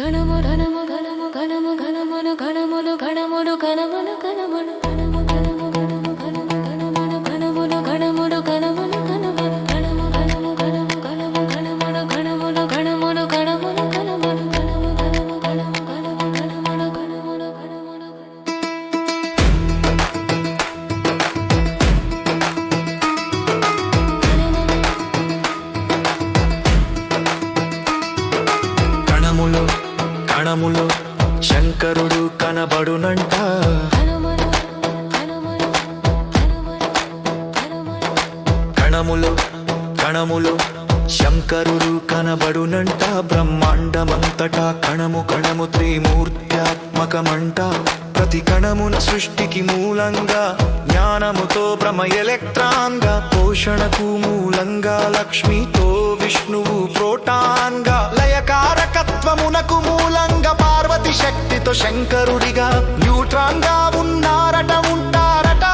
கணமோ கணமோ క్షణములో శంకరుడు కనబడునంట. ఘనములు కణములో కణములో శంకరుడు కనబడునంట. బ్రహ్మాండమంతటా కణము కణము త్రిమూర్త్యాత్మకమంట. ప్రతి కణమున సృష్టికి మూలంగా జ్ఞానముతో భ్రమ ఎలక్ట్రాన్గా పోషణకు మూలంగా లక్ష్మితో విష్ణువు ప్రోటాన్గా లయకారకత్వమునకు మూ శక్తితో శంకరుడిగా న్యూట్రాన్గా ఉన్నారట ఉంటారట.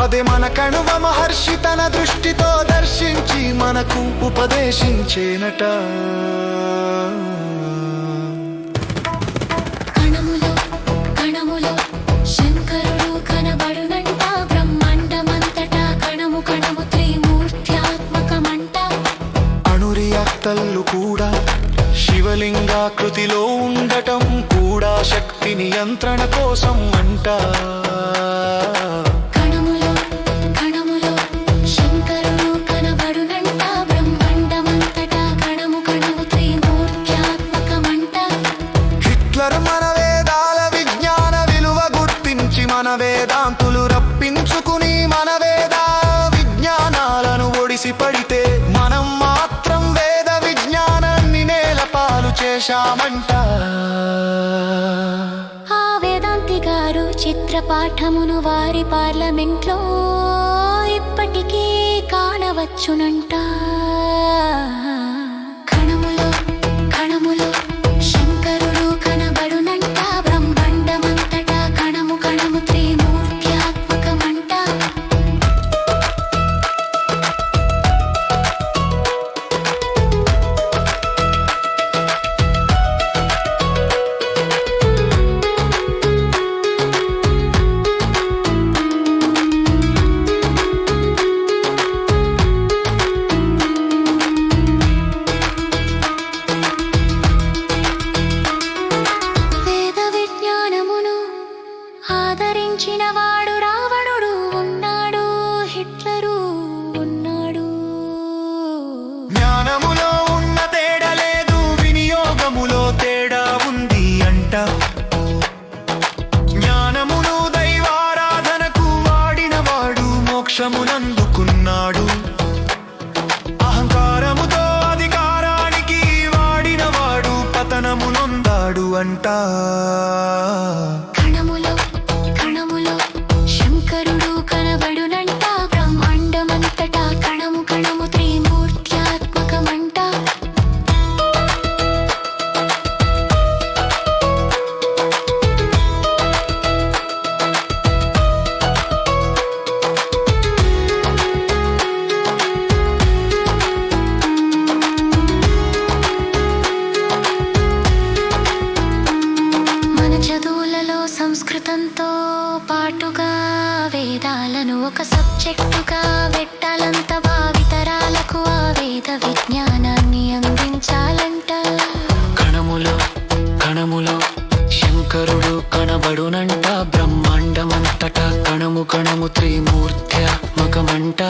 అదే మన కణువ మహర్షి తన దృష్టితో దర్శించి మనకు ఉపదేశించేనట. కణములు కణములు శంకరుడు శివలింగాకృతిలో ఉండటం కూడా శక్తి నియంత్రణ కోసం అంట. కణములు కణములు శంకరుడు నేలపాలు ఆ వేదాంతి గారు చిత్రపాఠమును వారి పార్లమెంట్లో ఇప్పటికీ కానవచ్చునంట. మోక్షమునందుకున్నాడు అహంకారముతో అధికారానికి వాడినవాడు పతనమునొందాడు అంట. సంస్కృతంతో పాటుగా వేదాలను ఒక సబ్జెక్టుగా పెట్టాలంత భావితరాలకు ఆ వేద విజ్ఞానాన్ని అందించాలంట. కణములో కణములో శంకరుడు కనబడునంట. బ్రహ్మాండమంతట కణము కణము త్రిమూర్త్యాత్మకమంట